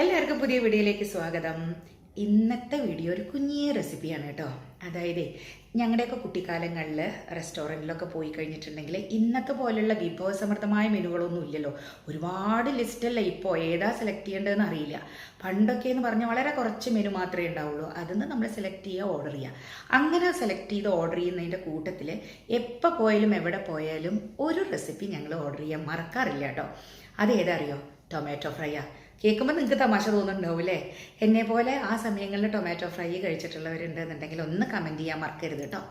എല്ലാവർക്കും പുതിയ വീഡിയോയിലേക്ക് സ്വാഗതം. ഇന്നത്തെ വീഡിയോ ഒരു കുഞ്ഞിയ റെസിപ്പിയാണ് കേട്ടോ. അതായത് ഞങ്ങളുടെയൊക്കെ കുട്ടിക്കാലങ്ങളിൽ റെസ്റ്റോറന്റിലൊക്കെ പോയി കഴിഞ്ഞിട്ടുണ്ടെങ്കിൽ ഇന്നത്തെ പോലെയുള്ള വിഭവസമൃദ്ധമായ മെനുകളൊന്നും ഇല്ലല്ലോ. ഒരുപാട് ലിസ്റ്റല്ല ഇപ്പോൾ ഏതാ സെലക്ട് ചെയ്യേണ്ടതെന്ന് അറിയില്ല. പണ്ടൊക്കെ എന്ന് പറഞ്ഞാൽ വളരെ കുറച്ച് മെനു മാത്രമേ ഉണ്ടാവുള്ളൂ. അതിന്ന് നമ്മൾ സെലക്ട് ചെയ്യുക ഓർഡർ ചെയ്യുക അങ്ങനെ സെലക്ട് ചെയ്ത് ഓർഡർ ചെയ്യുന്നതിന്റെ കൂട്ടത്തിൽ എപ്പോൾ പോയാലും എവിടെ പോയാലും ഒരു റെസിപ്പി ഞങ്ങൾ ഓർഡർ ചെയ്യാൻ മറക്കാറില്ല കേട്ടോ. അത് ഏതാ അറിയോ? ടൊമാറ്റോ ഫ്രൈയാ കേൾക്കുമ്പോൾ നിങ്ങൾക്ക് തമാശ തോന്നുന്നുണ്ടാവും അല്ലേ എന്നെ പോലെ ആ സമയങ്ങളിൽ ടൊമാറ്റോ ഫ്രൈ കഴിച്ചിട്ടുള്ളവരുണ്ടെന്നുണ്ടെങ്കിൽ ഒന്ന് കമന്റ് ചെയ്യാൻ മറക്കരുത് കേട്ടോ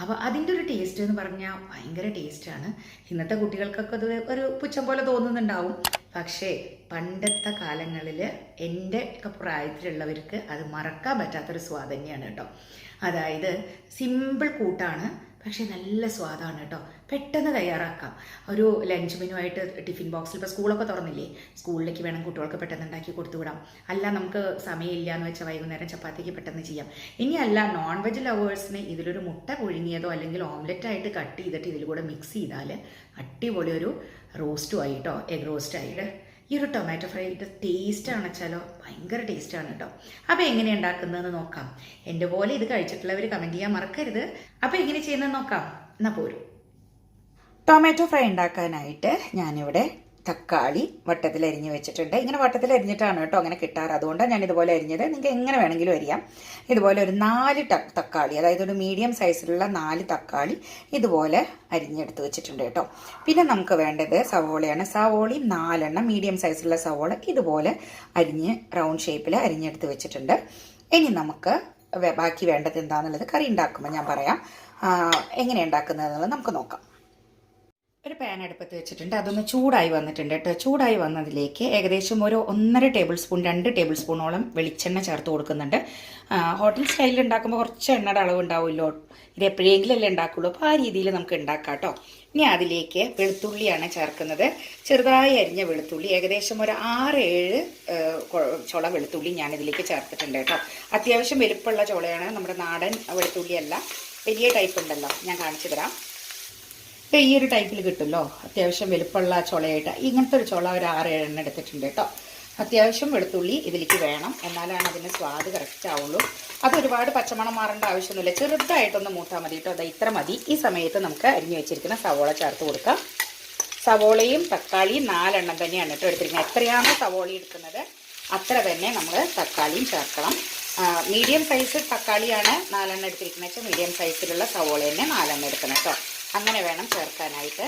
അപ്പോൾ അതിന്റെ ഒരു ടേസ്റ്റ് എന്ന് പറഞ്ഞാൽ ഭയങ്കര ടേസ്റ്റാണ് ഇന്നത്തെ കുട്ടികൾക്കൊക്കെ അത് ഒരു പുച്ഛം പോലെ തോന്നുന്നുണ്ടാവും. പക്ഷേ പണ്ടത്തെ കാലങ്ങളിൽ എന്റെ ഒക്കെ പ്രായത്തിലുള്ളവർക്ക് അത് മറക്കാൻ പറ്റാത്തൊരു സ്വാദന്യാണ് കേട്ടോ അതായത് സിമ്പിൾ കൂട്ടാണ്. പക്ഷേ നല്ല സ്വാദാണ് കേട്ടോ. പെട്ടെന്ന് തയ്യാറാക്കാം. ഒരു ലഞ്ച് മെനു ആയിട്ട് ടിഫിൻ ബോക്സിൽ ഇപ്പോൾ സ്കൂളൊക്കെ തുറന്നില്ലേ? സ്കൂളിലേക്ക് വേണം കുട്ടികൾക്ക് പെട്ടെന്ന് ഉണ്ടാക്കി കൊടുത്തു വിടാം അല്ല നമുക്ക് സമയമില്ല എന്ന് വെച്ചാൽ വൈകുന്നേരം ചപ്പാത്തിക്ക് പെട്ടെന്ന് ചെയ്യാം. ഇനി അല്ല നോൺ വെജ് ലവേഴ്സിന് ഇതിലൊരു മുട്ട പുഴുങ്ങിയതോ അല്ലെങ്കിൽ ഓംലെറ്റ് ആയിട്ട് കട്ട് ചെയ്തിട്ട് ഇതിൽ കൂടെ മിക്സ് ചെയ്താൽ അടിപൊളി ഒരു റോസ്റ്റും ആയി കേട്ടോ. എഗ് റോസ്റ്റ് ആയിട്ട്. ഈ ഒരു ടൊമാറ്റോ ഫ്രൈ ഇത് ടേസ്റ്റ് വെച്ചാലോ ഭയങ്കര ടേസ്റ്റാണ് കേട്ടോ അപ്പോൾ എങ്ങനെ ഉണ്ടാക്കുന്നതെന്ന് നോക്കാം. എന്റെ പോലെ ഇത് കഴിച്ചിട്ടുള്ളവർ കമന്റ് ചെയ്യാൻ മറക്കരുത്. അപ്പോൾ എങ്ങനെ ചെയ്യുന്നതെന്ന് നോക്കാം. എന്നാൽ പോരും. ടൊമാറ്റോ ഫ്രൈ ഉണ്ടാക്കാനായിട്ട് ഞാനിവിടെ തക്കാളി വട്ടത്തിൽ അരിഞ്ഞ് വെച്ചിട്ടുണ്ട്. ഇങ്ങനെ വട്ടത്തിൽ അരിഞ്ഞിട്ടാണ് കേട്ടോ അങ്ങനെ കിട്ടാറ്. അതുകൊണ്ടാണ് ഞാൻ ഇതുപോലെ അരിഞ്ഞത്. നിങ്ങൾക്ക് എങ്ങനെ വേണമെങ്കിലും അരിയാം. ഇതുപോലെ ഒരു നാല് തക്കാളി അതായത് ഒരു മീഡിയം സൈസിലുള്ള നാല് തക്കാളി ഇതുപോലെ അരിഞ്ഞെടുത്ത് വെച്ചിട്ടുണ്ട് കേട്ടോ. പിന്നെ നമുക്ക് വേണ്ടത് സവോളയാണ്. സവോളയും നാലെണ്ണം മീഡിയം സൈസിലുള്ള സവോള ഇതുപോലെ അരിഞ്ഞ് റൗണ്ട് ഷേപ്പിൽ അരിഞ്ഞെടുത്ത് വെച്ചിട്ടുണ്ട്. ഇനി നമുക്ക് ബാക്കി വേണ്ടത് എന്താണെന്നുള്ളത് കറി ഉണ്ടാക്കുമ്പോൾ ഞാൻ പറയാം. എങ്ങനെ ഉണ്ടാക്കുന്നത് നമുക്ക് നോക്കാം. ഒരു പാൻ അടുപ്പത്ത് വെച്ചിട്ടുണ്ട്. അതൊന്ന് ചൂടായി വന്നിട്ടുണ്ട് കേട്ടോ. ചൂടായി വന്നതിലേക്ക് ഏകദേശം ഒരു ഒന്നര ടേബിൾ സ്പൂൺ രണ്ട് ടേബിൾ സ്പൂണോളം വെളിച്ചെണ്ണ ചേർത്ത് കൊടുക്കുന്നുണ്ട്. ഹോട്ടൽ സ്റ്റൈലിൽ ഉണ്ടാക്കുമ്പോൾ കുറച്ച് എണ്ണയുടെ അളവ് ഉണ്ടാവുമല്ലോ. ഇത് എപ്പോഴെങ്കിലും അല്ലേ ഉണ്ടാക്കുള്ളൂ. അപ്പോൾ ആ രീതിയിൽ നമുക്ക് ഉണ്ടാക്കാം കേട്ടോ. ഇനി അതിലേക്ക് വെളുത്തുള്ളിയാണ് ചേർക്കുന്നത്. ചെറുതായി അരിഞ്ഞ വെളുത്തുള്ളി ഏകദേശം ഒരു ആറ് ഏഴ് ചുള വെളുത്തുള്ളി ഞാൻ ഇതിലേക്ക് ചേർത്തിട്ടുണ്ട് കേട്ടോ. അത്യാവശ്യം വലുപ്പമുള്ള ചുളയാണ്. നമ്മുടെ നാടൻ വെളുത്തുള്ളിയല്ല. വലിയ ടൈപ്പ് ഉണ്ടല്ലോ. ഞാൻ കാണിച്ചു തരാം. ഇപ്പം ഈ ഒരു ടൈപ്പിൽ കിട്ടുമല്ലോ? അത്യാവശ്യം വലുപ്പമുള്ള ചുളയായിട്ട്. ഇങ്ങനത്തെ ഒരു ചുള ഒരു ആറ് ഏഴെണ്ണം എടുത്തിട്ടുണ്ട് കേട്ടോ. അത്യാവശ്യം വെളുത്തുള്ളി ഇതിലേക്ക് വേണം. എന്നാലാണ് അതിന് സ്വാദ് കറക്റ്റ് ആവുള്ളൂ. അത് ഒരുപാട് പച്ചമണം മാറേണ്ട ആവശ്യമൊന്നുമില്ല. ചെറുതായിട്ടൊന്ന് മൂത്താൽ മതി കേട്ടോ. അത് ഇത്ര മതി. ഈ സമയത്ത് നമുക്ക് അരിഞ്ഞു വെച്ചിരിക്കുന്ന സവോള ചേർത്ത് കൊടുക്കാം. സവോളയും തക്കാളിയും നാലെണ്ണം തന്നെയാണ് കേട്ടോ എടുത്തിരിക്കുന്നത്. എത്രയാണോ സവോള എടുക്കുന്നത് അത്ര തന്നെ നമ്മൾ തക്കാളിയും ചേർക്കണം. മീഡിയം സൈസ് തക്കാളിയാണ് നാലെണ്ണം എടുത്തിരിക്കുന്നത്. വെച്ചാൽ മീഡിയം സൈസിലുള്ള സവോള തന്നെ നാലെണ്ണം എടുക്കണം കേട്ടോ. അങ്ങനെ വേണം ചേർക്കാനായിട്ട്.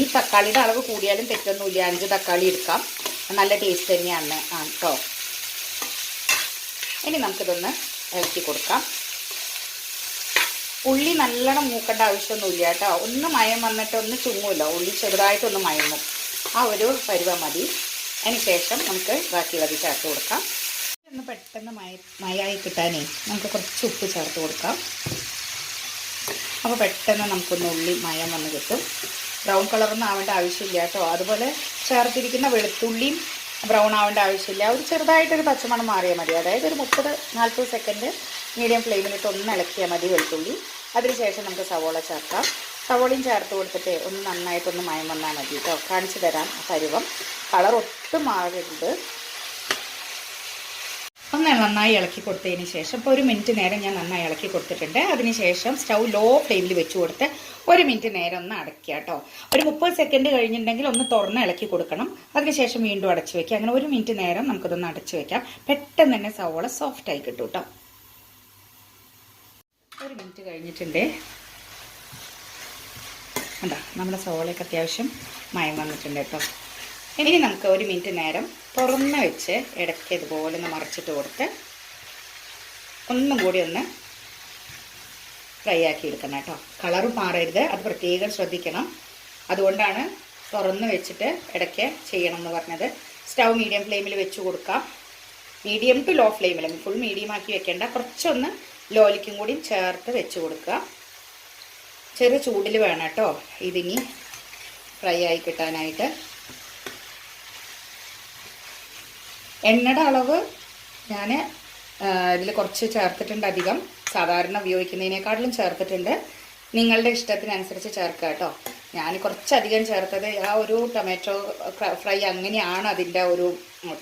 ഈ തക്കാളിയുടെ അളവ് കൂടിയാലും തെറ്റൊന്നുമില്ല. അഞ്ച് തക്കാളി എടുക്കാം. നല്ല ടേസ്റ്റ് തന്നെയാണ്. ആ കേട്ടോ ഇനി നമുക്കിതൊന്ന് ഇളക്കി കൊടുക്കാം. ഉള്ളി നല്ലോണം മൂക്കേണ്ട ആവശ്യമൊന്നുമില്ല കേട്ടോ ഒന്ന് മയം വന്നിട്ട് ഒന്ന് ചുങ്ങൂല. ഉള്ളി ചെറുതായിട്ടൊന്ന് മയങ്ങും. ആ ഒരു പരുവ മതി. അതിന് ശേഷം നമുക്ക് ബാക്കിയുള്ളത് ചേർത്ത് കൊടുക്കാം. ഒന്ന് പെട്ടെന്ന് മയ മയായി കിട്ടാനേ നമുക്ക് കുറച്ച് ഉപ്പ് ചേർത്ത് കൊടുക്കാം. അപ്പോൾ പെട്ടെന്ന് നമുക്കൊന്ന് ഉള്ളി മയം വന്ന് കിട്ടും. ബ്രൗൺ കളറൊന്നും ആവേണ്ട ആവശ്യമില്ല കേട്ടോ. അതുപോലെ ചേർത്തിരിക്കുന്ന വെളുത്തുള്ളിയും ബ്രൗൺ ആവേണ്ട ആവശ്യമില്ല. ഒരു ചെറുതായിട്ടൊരു പച്ചമണം മാറിയാൽ മതി. അതായത് ഒരു മുപ്പത് നാൽപ്പത് സെക്കൻഡ് മീഡിയം ഫ്ലെയിമിലിട്ട് ഒന്ന് ഇളക്കിയാൽ മതി വെളുത്തുള്ളി. അതിനുശേഷം നമുക്ക് സവോള ചേർക്കാം. സവോളയും ചേർത്ത് കൊടുത്തിട്ട് ഒന്ന് നന്നായിട്ടൊന്ന് മയം വന്നാൽ മതി കേട്ടോ. കാണിച്ചു തരാം പരുവം. കളർ ഒട്ടും മാറരുത്. ഒന്ന് നന്നായി ഇളക്കി കൊടുത്തതിന് ശേഷം ഇപ്പോൾ ഒരു മിനിറ്റ് നേരം ഞാൻ നന്നായി ഇളക്കി കൊടുത്തിട്ടുണ്ട്. അതിനുശേഷം സ്റ്റൗ ലോ ഫ്ലെയിമിൽ വെച്ച് കൊടുത്ത് ഒരു മിനിറ്റ് നേരം ഒന്ന് അടയ്ക്കുക കേട്ടോ. ഒരു മുപ്പത് സെക്കൻഡ് കഴിഞ്ഞിട്ടുണ്ടെങ്കിൽ ഒന്ന് തുറന്ന് ഇളക്കി കൊടുക്കണം. അതിനുശേഷം വീണ്ടും അടച്ചു വെക്കുക. അങ്ങനെ ഒരു മിനിറ്റ് നേരം നമുക്കിതൊന്ന് അടച്ചു വെക്കാം. പെട്ടെന്ന് തന്നെ സവോള സോഫ്റ്റ് ആയി കിട്ടും കേട്ടോ. ഒരു മിനിറ്റ് കഴിഞ്ഞിട്ടുണ്ട്. എന്താ നമ്മുടെ സവോളയൊക്കെ അത്യാവശ്യം മയം വന്നിട്ടുണ്ട് കേട്ടോ. ഇനി നമുക്ക് ഒരു മിനിറ്റ് നേരം തുറന്ന് വെച്ച് ഇടയ്ക്ക് ഇതുപോലെ ഒന്ന് മറിച്ചിട്ട് കൊടുത്ത് ഒന്നും കൂടി ഒന്ന് ഫ്രൈ ആക്കി എടുക്കണം കേട്ടോ. കളറ് മാറരുത്. അത് പ്രത്യേകം ശ്രദ്ധിക്കണം. അതുകൊണ്ടാണ് തുറന്ന് വെച്ചിട്ട് ഇടയ്ക്ക് ചെയ്യണം എന്ന് പറഞ്ഞത്. സ്റ്റൗ മീഡിയം ഫ്ലെയിമിൽ വെച്ച് കൊടുക്കാം. മീഡിയം ടു ലോ ഫ്ലെയിമിൽ ഫുൾ മീഡിയം ആക്കി വെക്കേണ്ട. കുറച്ചൊന്ന് ലോലിക്കും കൂടിയും ചേർത്ത് വെച്ച് കൊടുക്കുക. ചെറു ചൂടിൽ വേണം കേട്ടോ. ഇതിനി ഫ്രൈ ആയി കിട്ടാനായിട്ട്. എണ്ണയുടെ അളവ് ഞാൻ ഇതിൽ കുറച്ച് ചേർത്തിട്ടുണ്ട് അധികം. സാധാരണ ഉപയോഗിക്കുന്നതിനേക്കാട്ടിലും ചേർത്തിട്ടുണ്ട്. നിങ്ങളുടെ ഇഷ്ടത്തിനനുസരിച്ച് ചേർക്കുക കേട്ടോ. ഞാൻ കുറച്ചധികം ചേർത്തത് ആ ഒരു ടൊമാറ്റോ ഫ്രൈ അങ്ങനെയാണ് അതിന്റെ ഒരു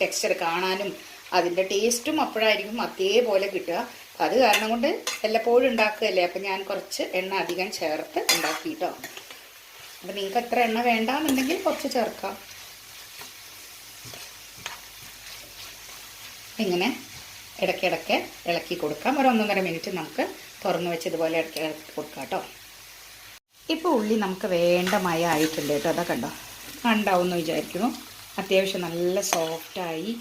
ടെക്സ്ചർ കാണാനും അതിന്റെ ടേസ്റ്റും അപ്പോഴായിരിക്കും അതേപോലെ കിട്ടുക. അത് കാരണം കൊണ്ട് വല്ലപ്പോഴും ഉണ്ടാക്കുകയല്ലേ? അപ്പം ഞാൻ കുറച്ച് എണ്ണ അധികം ചേർത്ത് ഉണ്ടാക്കി കേട്ടോ. അപ്പം നിങ്ങൾക്ക് എത്ര എണ്ണ വേണ്ടാന്നുണ്ടെങ്കിൽ കുറച്ച് ചേർക്കാം. ഇങ്ങനെ ഇടയ്ക്കിടയ്ക്ക് ഇളക്കി കൊടുക്കാം. ഒരു ഒന്നൊന്നര മിനിറ്റ് നമുക്ക് തുറന്ന് വെച്ച് ഇതുപോലെ ഇടയ്ക്ക് ഇളക്കി കൊടുക്കാം കേട്ടോ. ഇപ്പോൾ ഉള്ളി നമുക്ക് വേണ്ട മയ ആയിട്ടുണ്ട് കേട്ടോ. അതാ കണ്ടോ? ഉണ്ടാവും എന്ന് വിചാരിക്കുന്നു. അത്യാവശ്യം നല്ല സോഫ്റ്റായി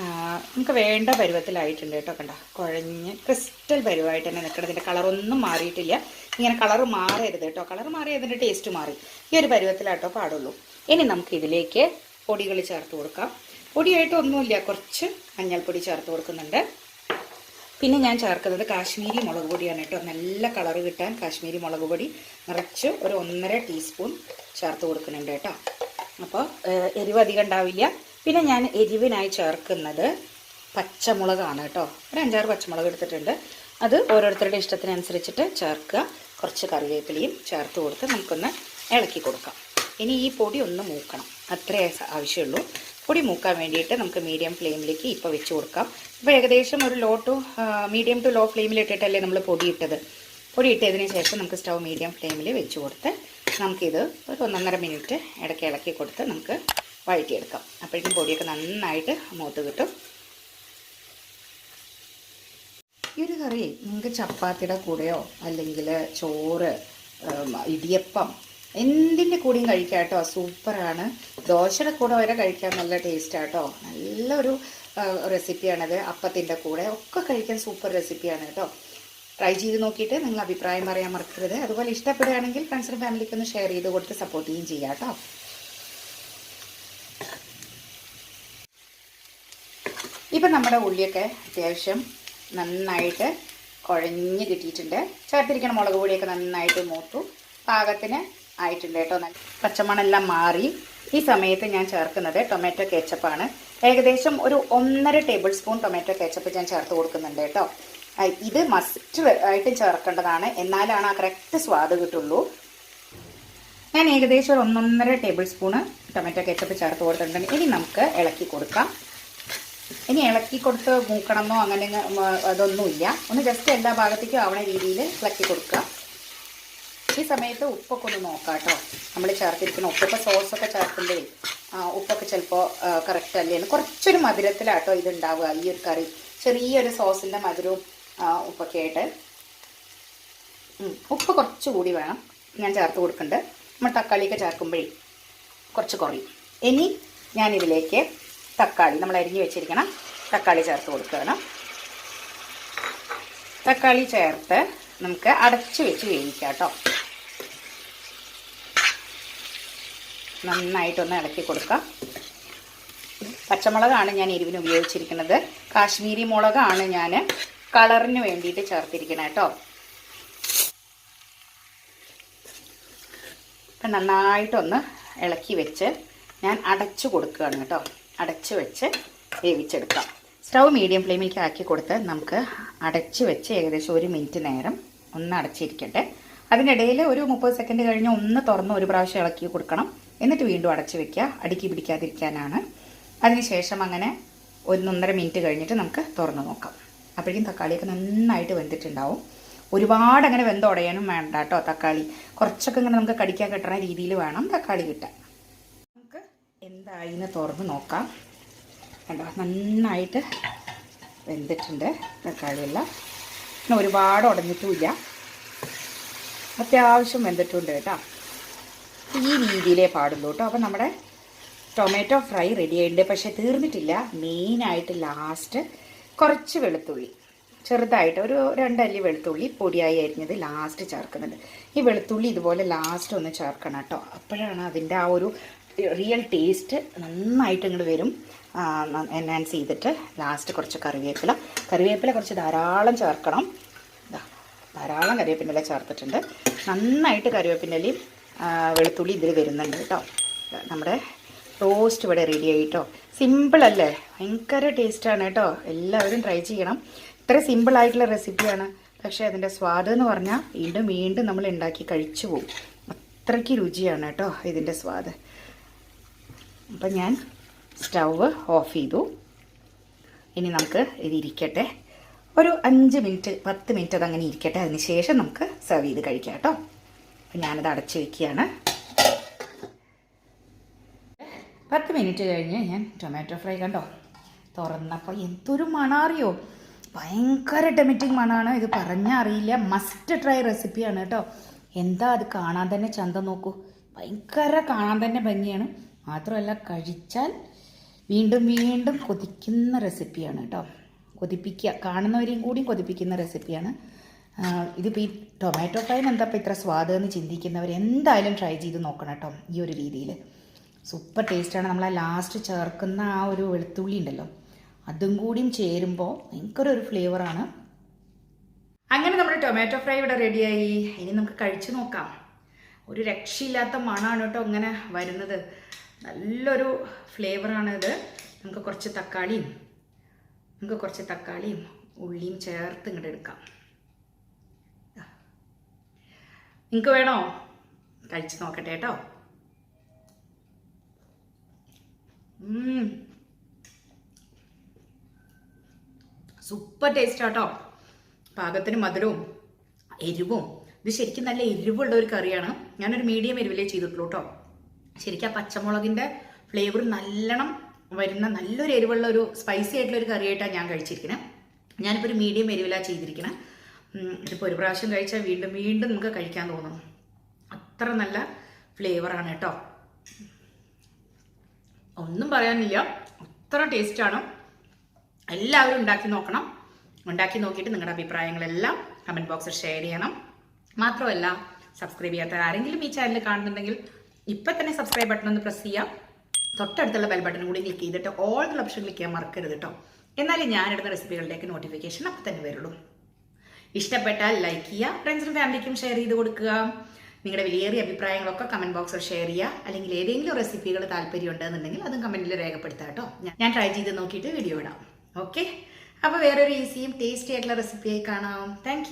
നമുക്ക് വേണ്ട പരുവത്തിലായിട്ടുണ്ട് കേട്ടോ കണ്ട? കുഴഞ്ഞ് ക്രിസ്റ്റൽ പരുവായിട്ട് തന്നെ നിൽക്കണം ഇതിന്റെ കളറൊന്നും മാറിയിട്ടില്ല. ഇങ്ങനെ കളർ മാറരുത് കേട്ടോ. കളർ മാറി അതിന്റെ ടേസ്റ്റ് മാറി. ഈ ഒരു പരുവത്തിലാട്ടോ പാടുള്ളൂ. ഇനി നമുക്ക് ഇതിലേക്ക് പൊടികൾ ചേർത്ത് കൊടുക്കാം. പൊടിയായിട്ടൊന്നുമില്ല കുറച്ച് മഞ്ഞൾപ്പൊടി ചേർത്ത് കൊടുക്കുന്നുണ്ട്. പിന്നെ ഞാൻ ചേർക്കുന്നത് കാശ്മീരി മുളക് പൊടിയാണ് കേട്ടോ. നല്ല കളർ കിട്ടാൻ കാശ്മീരി മുളക് പൊടി നിറച്ച് ഒരു ഒന്നര ടീസ്പൂൺ ചേർത്ത് കൊടുക്കുന്നുണ്ട് കേട്ടോ. അപ്പോൾ എരിവ് അധികം ഉണ്ടാവില്ല. പിന്നെ ഞാൻ എരിവിനായി ചേർക്കുന്നത് പച്ചമുളകാണ് കേട്ടോ. ഒരു അഞ്ചാറ് പച്ചമുളക് എടുത്തിട്ടുണ്ട്. അത് ഓരോരുത്തരുടെ ഇഷ്ടത്തിനനുസരിച്ചിട്ട് ചേർക്കുക. കുറച്ച് കറിവേപ്പിലയും ചേർത്ത് കൊടുത്ത് നമുക്കൊന്ന് ഇളക്കി കൊടുക്കാം. ഇനി ഈ പൊടി ഒന്ന് മൂക്കണം. അത്രേ ആവശ്യമുള്ളൂ. പൊടി മൂക്കാൻ വേണ്ടിയിട്ട് നമുക്ക് മീഡിയം ഫ്ലെയിമിലേക്ക് ഇപ്പോൾ വെച്ച് കൊടുക്കാം. ഇപ്പോൾ ഏകദേശം ഒരു low to medium to low ഫ്ലെയിമിൽ ഇട്ടിട്ടല്ലേ നമ്മൾ പൊടി ഇട്ടത് പൊടി ഇട്ടതിന് ശേഷം നമുക്ക് സ്റ്റൗ മീഡിയം ഫ്ലെയിമിൽ വെച്ച് കൊടുത്ത് നമുക്കിത് ഒരു ഒന്നൊന്നര മിനിറ്റ് ഇടയ്ക്ക് ഇളക്കി കൊടുത്ത് നമുക്ക് വഴറ്റിയെടുക്കാം. അപ്പോഴേക്കും പൊടിയൊക്കെ നന്നായിട്ട് മൂത്ത് കിട്ടും. ഈ ഒരു കറി നിങ്ങൾക്ക് ചപ്പാത്തിയുടെ കൂടെയോ അല്ലെങ്കിൽ ചോറ് ഇടിയപ്പം എന്തിന്റെ കൂടിയും കഴിക്കാം കേട്ടോ. സൂപ്പറാണ്. ദോശയുടെ കൂടെ വരെ കഴിക്കാൻ നല്ല ടേസ്റ്റാട്ടോ നല്ലൊരു ആ, റെസിപ്പിയാണത് അപ്പത്തിന്റെ കൂടെ ഒക്കെ കഴിക്കാൻ സൂപ്പർ റെസിപ്പിയാണ് കേട്ടോ. ട്രൈ ചെയ്ത് നോക്കിയിട്ട് നിങ്ങൾ അഭിപ്രായം പറയാൻ മറക്കരുത്. അതുപോലെ ഇഷ്ടപ്പെടുകയാണെങ്കിൽ ഫ്രണ്ട്സിനും ഫാമിലിക്ക് ഒന്ന് ഷെയർ ചെയ്ത് കൊടുത്ത് സപ്പോർട്ട് ചെയ്യുകയും ചെയ്യാം കേട്ടോ. ഇപ്പം നമ്മുടെ ഉള്ളിയൊക്കെ അത്യാവശ്യം നന്നായിട്ട് കുഴഞ്ഞ് കിട്ടിയിട്ടുണ്ട്. ചേർത്തിരിക്കുന്ന മുളക് പൊടിയൊക്കെ നന്നായിട്ട് മൂത്തു. പാകത്തിന് ആയിട്ടുണ്ട് കേട്ടോ. നല്ല പച്ചമണെല്ലാം മാറി. ഈ സമയത്ത് ഞാൻ ചേർക്കുന്നത് ടൊമാറ്റോ കേച്ചപ്പാണ് ഏകദേശം ഒരു ഒന്നര ടേബിൾ സ്പൂൺ ടൊമാറ്റോ കേച്ചപ്പ് ഞാൻ ചേർത്ത് കൊടുക്കുന്നുണ്ട് കേട്ടോ. ഇത് മസ്റ്റ് ആയിട്ട് ചേർക്കേണ്ടതാണ്. എന്നാലാണ് ആ കറക്റ്റ് സ്വാദ് കിട്ടുള്ളൂ. ഞാൻ ഏകദേശം ഒരു ഒന്നൊന്നര ടേബിൾ സ്പൂണ് ടൊമാറ്റോ കേച്ചപ്പ് ചേർത്ത് കൊടുത്തിട്ടുണ്ട്. ഇനി നമുക്ക് ഇളക്കി കൊടുക്കാം. ഇനി ഇളക്കി കൊടുത്ത് മൂക്കണമെന്നോ അങ്ങനെ അതൊന്നുമില്ല. ഒന്ന് ജസ്റ്റ് എല്ലാ ഭാഗത്തേക്കും ആവണ രീതിയിൽ ഇളക്കി കൊടുക്കുക. ഈ സമയത്ത് ഉപ്പൊക്കെ ഒന്ന് നോക്കാം കേട്ടോ നമ്മൾ ചേർത്തിരിക്കുന്ന ഉപ്പൊക്കെ സോസ് സോസൊക്കെ ആ, ഉപ്പൊക്കെ ചിലപ്പോൾ കറക്റ്റ് അല്ലേ? കുറച്ചൊരു മധുരത്തിലാട്ടോ ഇത് ഉണ്ടാവുക ഈ ഒരു കറി. ചെറിയൊരു സോസിന്റെ മധുരവും ഉപ്പൊക്കെ ആയിട്ട്. ഉപ്പ് കുറച്ചുകൂടി വേണം. ഞാൻ ചേർത്ത് കൊടുക്കുന്നുണ്ട് നമ്മൾ തക്കാളിയൊക്കെ ചേർക്കുമ്പോഴേ കുറച്ച് കുറയും. ഇനി ഞാനിതിലേക്ക് തക്കാളി നമ്മൾ അരിഞ്ഞു വെച്ചിരിക്കണം തക്കാളി ചേർത്ത് കൊടുക്കണം തക്കാളി ചേർത്ത് നമുക്ക് അടച്ചു വെച്ച് വേവിക്കാം കേട്ടോ നന്നായിട്ടൊന്ന് ഇളക്കി കൊടുക്കാം. പച്ചമുളകാണ് ഞാൻ എരിവിന് ഉപയോഗിച്ചിരിക്കുന്നത്. കാശ്മീരി മുളകാണ് ഞാൻ കളറിന് വേണ്ടിയിട്ട് ചേർത്തിരിക്കുന്നത് കേട്ടോ. അപ്പം നന്നായിട്ടൊന്ന് ഇളക്കി വെച്ച് ഞാൻ അടച്ചു കൊടുക്കുകയാണ് കേട്ടോ. അടച്ചു വെച്ച് വേവിച്ചെടുക്കാം. സ്റ്റൗ മീഡിയം ഫ്ലെയിമിലേക്ക് ആക്കി കൊടുത്ത് നമുക്ക് അടച്ചു വെച്ച് ഏകദേശം ഒരു മിനിറ്റ് നേരം ഒന്ന് അടച്ചിരിക്കട്ടെ. അതിനിടയിൽ ഒരു മുപ്പത് സെക്കൻഡ് കഴിഞ്ഞ് ഒന്ന് തുറന്ന് ഒരു പ്രാവശ്യം ഇളക്കി കൊടുക്കണം. എന്നിട്ട് വീണ്ടും അടച്ചു വെക്കുക. അടുക്കി പിടിക്കാതിരിക്കാനാണ്. അതിനുശേഷം അങ്ങനെ ഒന്നൊന്നര മിനിറ്റ് കഴിഞ്ഞിട്ട് നമുക്ക് തുറന്നു നോക്കാം. അപ്പോഴേക്കും തക്കാളിയൊക്കെ നന്നായിട്ട് വെന്തിട്ടുണ്ടാവും. ഒരുപാട് അങ്ങനെ വെന്തുടയാനും വേണ്ട കേട്ടോ തക്കാളി. കുറച്ചൊക്കെ ഇങ്ങനെ നമുക്ക് കടിക്കാൻ കിട്ടുന്ന രീതിയിൽ വേണം തക്കാളി കിട്ടാൻ. നമുക്ക് എന്തായി എന്ന് തുറന്ന് നോക്കാം. കണ്ടോ? നന്നായിട്ട് വെന്തിട്ടുണ്ട് തക്കാളിയെല്ലാം. പിന്നെ ഒരുപാട് ഉടഞ്ഞിട്ടുമില്ല. അത്യാവശ്യം വെന്തിട്ടുണ്ട് കേട്ടോ. ഈ രീതിയിലേ പാടുള്ളൂ കേട്ടോ. അപ്പം നമ്മുടെ ടൊമാറ്റോ ഫ്രൈ റെഡി ആയിട്ടുണ്ട്. പക്ഷേ തീർന്നിട്ടില്ല. മെയിനായിട്ട് ലാസ്റ്റ് കുറച്ച് വെളുത്തുള്ളി. ചെറുതായിട്ട് ഒരു രണ്ടല്ലി വെളുത്തുള്ളി പൊടിയായി അരിഞ്ഞത് ലാസ്റ്റ് ചേർക്കുന്നുണ്ട് ഈ വെളുത്തുള്ളി ഇതുപോലെ ലാസ്റ്റ് ഒന്ന് ചേർക്കണം കേട്ടോ. അപ്പോഴാണ് അതിന്റെ ആ ഒരു റിയൽ ടേസ്റ്റ് നന്നായിട്ട് ഇങ്ങോട്ട് വരും. എൻഹാൻസ് ചെയ്തിട്ട് ലാസ്റ്റ് കുറച്ച് കറിവേപ്പില. കറിവേപ്പില കുറച്ച് ധാരാളം ചേർക്കണം. ധാരാളം കറിവേപ്പിന്റെ ചേർത്തിട്ടുണ്ട്. നന്നായിട്ട് കറിവേപ്പിന്റെലയും വെളുത്തുള്ളി ഇതിൽ വരുന്നുണ്ട് കേട്ടോ. നമ്മുടെ റോസ്റ്റ് ഇവിടെ റെഡി ആയിട്ടോ. സിമ്പിൾ അല്ലേ? ഭയങ്കര ടേസ്റ്റാണ് കേട്ടോ. എല്ലാവരും ട്രൈ ചെയ്യണം. ഇത്ര സിമ്പിൾ ആയിട്ടുള്ള റെസിപ്പിയാണ് പക്ഷേ അതിന്റെ സ്വാദ് എന്ന് പറഞ്ഞാൽ വീണ്ടും വീണ്ടും നമ്മൾ ഉണ്ടാക്കി കഴിച്ചു പോകും അത്രയ്ക്ക് രുചിയാണ് കേട്ടോ ഇതിന്റെ സ്വാദ്. അപ്പം ഞാൻ സ്റ്റൗവ് ഓഫ് ചെയ്തു. ഇനി നമുക്ക് ഇതിരിക്കട്ടെ ഒരു അഞ്ച് മിനിറ്റ് പത്ത് മിനിറ്റ് അതങ്ങനെ ഇരിക്കട്ടെ. അതിന് ശേഷം നമുക്ക് സെർവ് ചെയ്ത് കഴിക്കാം കേട്ടോ. അപ്പം ഞാനത് അടച്ച് വയ്ക്കുകയാണ് പത്ത് മിനിറ്റ് കഴിഞ്ഞ് ഞാൻ ടൊമാറ്റോ ഫ്രൈ കണ്ടോ? തുറന്നപ്പോൾ എന്തൊരു മണാറിയോ? ഭയങ്കര ടെമിറ്റിംഗ് മണമാണ് ഇത് പറഞ്ഞാൽ അറിയില്ല. മസ്റ്റ് ട്രൈ റെസിപ്പിയാണ് കേട്ടോ. എന്താ അത് കാണാൻ തന്നെ ചന്ത നോക്കൂ. ഭയങ്കര കാണാൻ തന്നെ ഭംഗിയാണ്. മാത്രമല്ല കഴിച്ചാൽ വീണ്ടും വീണ്ടും കൊതിക്കുന്ന റെസിപ്പിയാണ് കേട്ടോ. കൊതിപ്പിക്കുക കാണുന്നവരെയും കൂടി കൊതിപ്പിക്കുന്ന റെസിപ്പിയാണ് ഇതിപ്പോൾ ഈ ടൊമാറ്റോ ഫ്രൈ എന്താ ഇപ്പോൾ ഇത്ര സ്വാദ് എന്ന് ചിന്തിക്കുന്നവർ എന്തായാലും ട്രൈ ചെയ്ത് നോക്കണം കേട്ടോ ഈ ഒരു രീതിയിൽ സൂപ്പർ ടേസ്റ്റാണ് നമ്മൾ ആ ലാസ്റ്റ് ചേർക്കുന്ന ആ ഒരു വെളുത്തുള്ളി ഉണ്ടല്ലോ അതും കൂടിയും ചേരുമ്പോൾ ഭയങ്കര ഒരു ഫ്ലേവറാണ് അങ്ങനെ നമ്മുടെ ടൊമാറ്റോ ഫ്രൈ ഇവിടെ റെഡിയായി ഇനി നമുക്ക് കഴിച്ചു നോക്കാം. ഒരു രക്ഷയില്ലാത്ത മണമാണ് കേട്ടോ ഇങ്ങനെ വരുന്നത്. നല്ലൊരു ഫ്ലേവറാണ് ഇത്. നമുക്ക് കുറച്ച് തക്കാളിയും നമുക്ക് കുറച്ച് തക്കാളിയും ഉള്ളിയും ചേർത്ത് ഇങ്ങോട്ട് എടുക്കാം. നിങ്ങൾക്ക് വേണോ? കഴിച്ചു നോക്കട്ടെ കേട്ടോ. സൂപ്പർ ടേസ്റ്റ് ആട്ടോ. പാകത്തിന് മധുരവും എരിവും. ഇത് ശരിക്കും നല്ല എരിവുള്ള ഒരു കറിയാണ്. ഞാനൊരു മീഡിയം എരിവിലേ ചെയ്തിട്ടുള്ളൂ കേട്ടോ. ശരിക്കും ആ പച്ചമുളകിന്റെ ഫ്ലേവർ നല്ലോണം വരുന്ന നല്ലൊരു എരിവുള്ള ഒരു സ്പൈസി ആയിട്ടുള്ള ഒരു കറിയായിട്ടാണ് ഞാൻ കഴിച്ചിരിക്കുന്നത് ഞാനിപ്പോൾ ഒരു മീഡിയം എരിവിലാണ് ചെയ്തിരിക്കുന്നത് ഇതിപ്പോൾ ഒരു പ്രാവശ്യം കഴിച്ചാൽ വീണ്ടും വീണ്ടും നമുക്ക് കഴിക്കാൻ തോന്നും. അത്ര നല്ല ഫ്ലേവറാണ് കേട്ടോ. ഒന്നും പറയാനില്ല. അത്ര ടേസ്റ്റാണ് എല്ലാവരും ഉണ്ടാക്കി നോക്കണം. ഉണ്ടാക്കി നോക്കിയിട്ട് നിങ്ങളുടെ അഭിപ്രായങ്ങളെല്ലാം കമന്റ് ബോക്സിൽ ഷെയർ ചെയ്യണം. മാത്രമല്ല സബ്സ്ക്രൈബ് ചെയ്യാത്ത ആരെങ്കിലും ഈ ചാനൽ കാണുന്നുണ്ടെങ്കിൽ ഇപ്പം തന്നെ സബ്സ്ക്രൈബ് ബട്ടൺ ഒന്ന് പ്രസ് ചെയ്യാം. തൊട്ടടുത്തുള്ള ബെൽ ബട്ടൺ കൂടി ക്ലിക്ക് ചെയ്തിട്ട് ഓൾ ഓപ്ഷൻ ക്ലിക്ക് ചെയ്യാൻ മറക്കരുത് കേട്ടോ. എന്നാലേ ഞാനിടുന്ന റെസിപ്പികളുടെയൊക്കെ നോട്ടിഫിക്കേഷൻ അപ്പം തന്നെ വരുള്ളൂ. ഇഷ്ടപ്പെട്ടാൽ ലൈക്ക് ചെയ്യുക. ഫ്രണ്ട്സിനും ഫാമിലിക്കും ഷെയർ ചെയ്ത് കൊടുക്കുക. നിങ്ങളുടെ വിലയേറിയ അഭിപ്രായങ്ങളൊക്കെ കമന്റ് ബോക്സിൽ ഷെയർ ചെയ്യുക. അല്ലെങ്കിൽ ഏതെങ്കിലും റെസിപ്പികൾ താല്പര്യം ഉണ്ടെന്നുണ്ടെങ്കിൽ അതും കമന്റിൽ രേഖപ്പെടുത്താം കേട്ടോ. ഞാൻ- ട്രൈ ചെയ്ത് നോക്കിയിട്ട് വീഡിയോ ഇടാം. ഓക്കെ അപ്പോൾ വേറൊരു ഈസിയും ടേസ്റ്റി ആയിട്ടുള്ള റെസിപ്പിയായി കാണാം. താങ്ക്